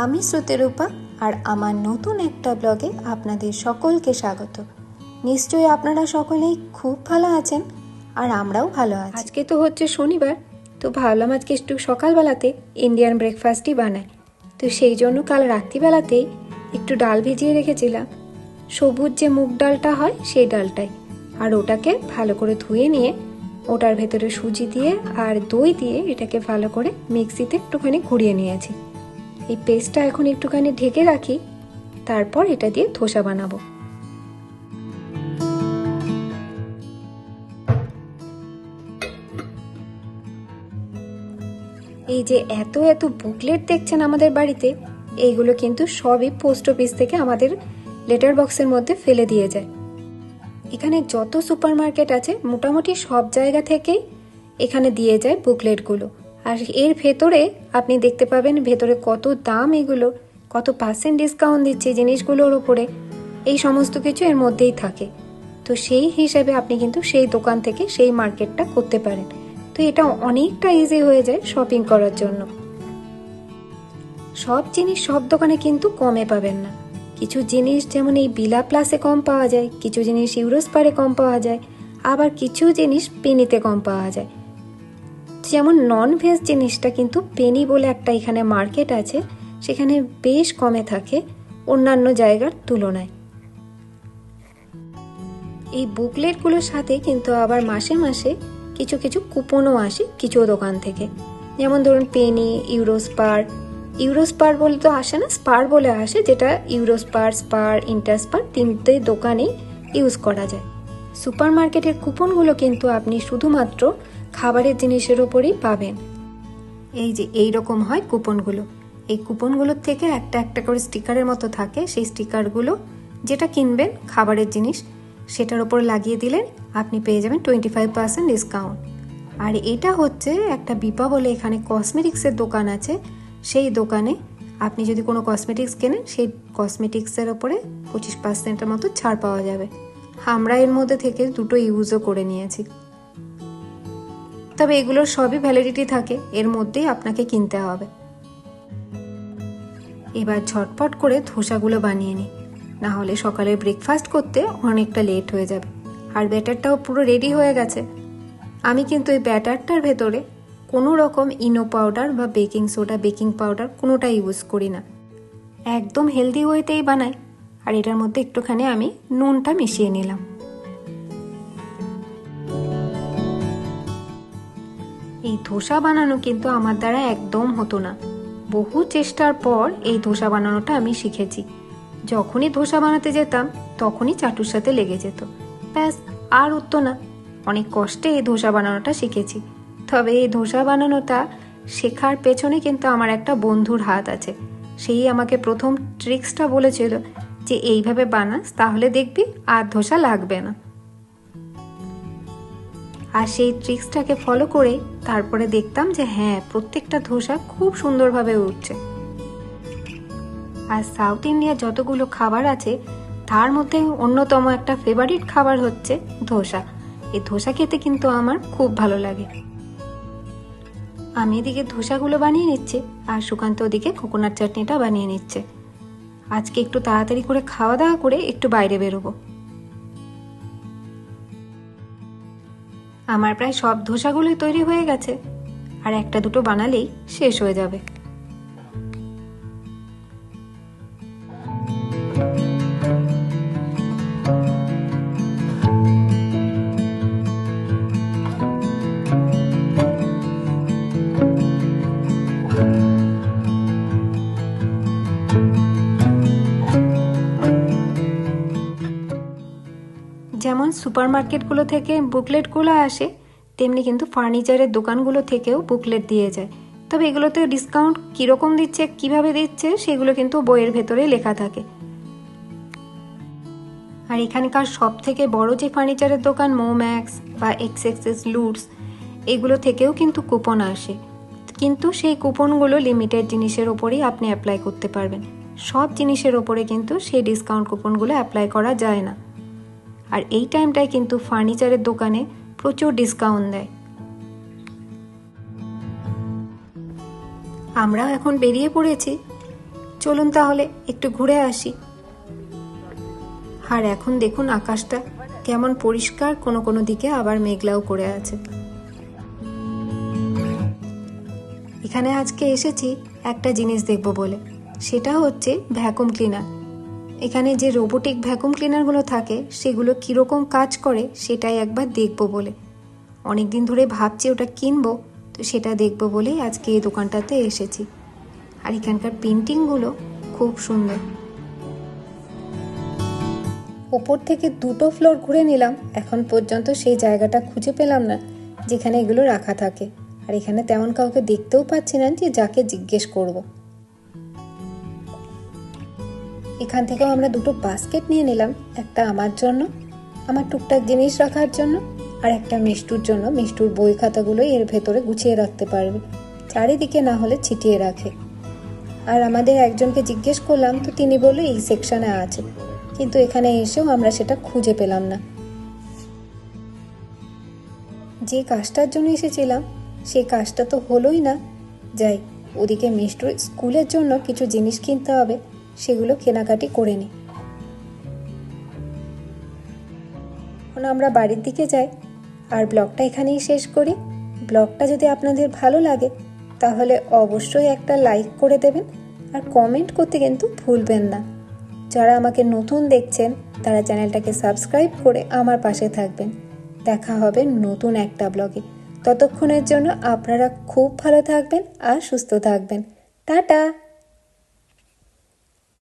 আমি শ্রুতিরূপা আর আমার নতুন একটা ব্লগে আপনাদের সকলকে স্বাগত। নিশ্চয়ই আপনারা সকলেই খুব ভালো আছেন আর আমরাও ভালো আছি। আজকে তো হচ্ছে শনিবার, তো ভাবলাম আজকে একটু সকালবেলাতে ইন্ডিয়ান ব্রেকফাস্টই বানাই। তো সেই জন্য কাল রাত্রিবেলাতেই একটু ডাল ভিজিয়ে রেখেছিলাম। সবুজ যে মুগ ডালটা হয় সেই ডালটাই, আর ওটাকে ভালো করে ধুয়ে নিয়ে ওটার ভেতরে সুজি দিয়ে আর দই দিয়ে এটাকে ভালো করে মিক্সিতে একটুখানি ঘুরিয়ে নিয়েছি। এই পেস্টটা এখন একটুখানি ঢেকে রাখি, তারপর এটা দিয়ে ধোসা বানাবো। এই যে এত এত বুকলেট দেখছেন আমাদের বাড়িতে, এইগুলো কিন্তু সবই পোস্ট অফিস থেকে আমাদের লেটার বক্সের মধ্যে ফেলে দিয়ে যায়। এখানে যত সুপার মার্কেট আছে, মোটামুটি সব জায়গা থেকেই এখানে দিয়ে যায় বুকলেটগুলো। আর এর ভেতরে আপনি দেখতে পাবেন ভেতরে কত দাম এগুলো, কত পার্সেন্ট ডিসকাউন্ট দিচ্ছে জিনিসগুলোর উপরে। এই সমস্ত কিছু এর মধ্যেই থাকে। তো সেই হিসাবে আপনি কিন্তু সেই দোকান থেকে সেই মার্কেটটা করতে পারেন। তো এটা অনেকটা ইজি হয়ে যায় শপিং করার জন্য। সব জিনিস সব দোকানে কিন্তু কমে পাবেন না। কিছু জিনিস যেমন এই বিলা প্লাসে কম পাওয়া যায়, কিছু জিনিস ইউরোস্পারে কম পাওয়া যায়, আবার কিছু জিনিস পেনিতে কম পাওয়া যায়। যেমন নন ভেজ জিনিসটা কিন্তু পেনি বলে একটা এখানে মার্কেট আছে, সেখানে বেশ কমে থাকে অন্যান্য জায়গার তুলনায়। এই বুকলেটগুলোর সাথে কিন্তু আবার মাসে মাসে কিছু কিছু কুপনও আসে কিছু দোকান থেকে। যেমন ধরুন পেনি ইউরোস্পার ইউরোস্পার বলে তো আসে না স্পার বলে আসে, যেটা ইউরোস্পার স্পার ইন্টারস্পার তিনটে দোকানেই ইউজ করা যায়। সুপার মার্কেটের কুপনগুলো কিন্তু আপনি শুধুমাত্র খাবারের জিনিসের ওপরেই পাবেন। এই যে এই রকম হয় কুপনগুলো। এই কুপনগুলোর থেকে একটা একটা করে স্টিকারের মতো থাকে। সেই স্টিকারগুলো যেটা কিনবেন, খাবারের জিনিস, সেটার ওপর লাগিয়ে দিলে আপনি পেয়ে যাবেন টোয়েন্টি ফাইভ পার্সেন্ট ডিসকাউন্ট আর এটা হচ্ছে একটা বিপা বলে এখানে কসমেটিক্সের দোকান আছে। সেই দোকানে আপনি যদি কোনো কসমেটিক্স কেনেন, সেই কসমেটিক্সের ওপরে পঁচিশ পার্সেন্টের মতো ছাড় পাওয়া যাবে। আমরা এর মধ্যে থেকে দুটো ইউজও করে নিয়েছি। তবে এগুলোর সবই ভ্যালিডিটি থাকে। এর মধ্যেই আপনাকে কিনতে হবে। এবার ঝটপট করে ধোসাগুলো বানিয়ে নিই। না হলে সকালে ব্রেকফাস্ট করতে অনেকটা লেট হয়ে যাবে। আর ব্যাটারটাও পুরো রেডি হয়ে গেছে। আমি কিন্তু এই ব্যাটারটার ভেতরে কোনো রকম ইনো পাউডার বা বেকিং সোডা বেকিং পাউডার কোনোটা ইউজ করি না। একদম হেলদি ওয়েতেই বানাই। আর এটার মধ্যে একটুখানি আমি নুনটা মিশিয়ে নিলাম। এই ধোসা বানানো কিন্তু আমার দ্বারা একদম হতো না। বহু চেষ্টার পর এই ধোসা বানানোটা আমি শিখেছি। যখনই ধোসা বানাতে যেতাম, তখনই চাটুর সাথে লেগে যেত। ব্যাস, আর উঠতো না। অনেক কষ্টে এই ধোসা বানানোটা শিখেছি। তবে এই ধোসা বানানোটা শেখার পেছনে কিন্তু আমার একটা বন্ধুর হাত আছে। সেই আমাকে প্রথম ট্রিক্সটা বলেছিল যে, এইভাবে বানাস, তাহলে দেখবি আর ধোসা লাগবে না। আর সেই ট্রিক্সটাকে ফলো করে তারপরে দেখতাম যে হ্যাঁ প্রত্যেকটা ধোসা খুব সুন্দরভাবে উঠছে আর সাউথ ইন্ডিয়ার যতগুলো খাবার আছে, তার মধ্যে অন্যতম একটা ফেভারিট খাবার হচ্ছে ধোসা। এই ধোসা খেতে কিন্তু আমার খুব ভালো লাগে। আমি এদিকে ধোসাগুলো বানিয়ে নিচ্ছি, আর সুকান্ত ওদিকে কোকোনাট চাটনিটা বানিয়ে নিচ্ছে। আজকে একটু তাড়াতাড়ি করে খাওয়া দাওয়া করে একটু বাইরে বেরোবো। আমার প্রায় সব ধোসাগুলোই তৈরি হয়ে গেছে। আর একটা দুটো বানালেই শেষ হয়ে যাবে। সুপার মার্কেটগুলো থেকে বুকলেটগুলো আসে, তেমনি কিন্তু ফার্নিচারের দোকানগুলো থেকেও বুকলেট দিয়ে যায়। তবে এগুলোতে ডিসকাউন্ট কীরকম দিচ্ছে, কীভাবে দিচ্ছে, সেগুলো কিন্তু বইয়ের ভেতরে লেখা থাকে। আর এখানকার সব থেকে বড় যে ফার্নিচারের দোকান, মোম্যাক্স বা এক্স এক্সেস লুডস, এগুলো থেকেও কিন্তু কুপন আসে। কিন্তু সেই কুপনগুলো লিমিটেড জিনিসের ওপরেই আপনি অ্যাপ্লাই করতে পারবেন। সব জিনিসের ওপরে কিন্তু সেই ডিসকাউন্ট কুপনগুলো অ্যাপ্লাই করা যায় না। আর এই টাইমটায় কিন্তু ফার্নিচারের দোকানে প্রচুর ডিসকাউন্ট দেয়। আমরাও এখন বেরিয়ে পড়েছি। চলুন তাহলে একটু ঘুরে আসি। আর এখন দেখুন আকাশটা কেমন পরিষ্কার, কোনো কোনো দিকে আবার মেঘলাও করে আছে। এখানে আজকে এসেছি একটা জিনিস দেখব বলে। সেটা হচ্ছে ভ্যাকুম ক্লিনার। এখানে যে রোবোটিক ভ্যাকুম ক্লিনারগুলো থাকে, সেগুলো কীরকম কাজ করে সেটাই একবার দেখব বলে। অনেক দিন ধরে ভাবছি ওটা কিনবো, তো সেটা দেখব বলেই আজকে এই দোকানটাতে এসেছি। আর এখানকার পেন্টিংগুলো খুব সুন্দর। ওপর থেকে দুটো ফ্লোর ঘুরে নিলাম, এখন পর্যন্ত সেই জায়গাটা খুঁজে পেলাম না, যেখানে এগুলো রাখা থাকে। আর এখানে তেমন কাউকে দেখতেও পাচ্ছি না যে যাকে জিজ্ঞেস করব। এখান থেকেও আমরা দুটো বাস্কেট নিয়ে নিলাম। একটা আমার জন্য, আমার টুকটাক জিনিস রাখার জন্য, আর একটা মিষ্টুর জন্য। মিষ্টুর বই খাতাগুলো এর ভেতরে গুছিয়ে রাখতে পারবে। চারিদিকে না হলে ছিটিয়ে রাখে। আর আমাদের একজনকে জিজ্ঞেস করলাম, তো তিনি বলল, এই সেকশনে আছে। কিন্তু এখানে এসেও আমরা সেটা খুঁজে পেলাম না। যে কাজটার জন্য এসেছিলাম সেই কাজটা তো হলোই না। যাই, ওদিকে মিষ্টুর স্কুলের জন্য কিছু জিনিস কিনতে হবে। সেগুলো কেনাকাটি করে নিই এখন আমরা বাড়ির দিকে যাই। আর ব্লগটা এখানেই শেষ করি। ব্লগটা যদি আপনাদের ভালো লাগে, তাহলে অবশ্যই একটা লাইক করে দেবেন। আর কমেন্ট করতে কিন্তু ভুলবেন না। যারা আমাকে নতুন দেখছেন, তারা চ্যানেলটাকে সাবস্ক্রাইব করে আমার পাশে থাকবেন। দেখা হবে নতুন একটা ব্লগে। ততক্ষণের জন্য আপনারা খুব ভালো থাকবেন আর সুস্থ থাকবেন। টাটা!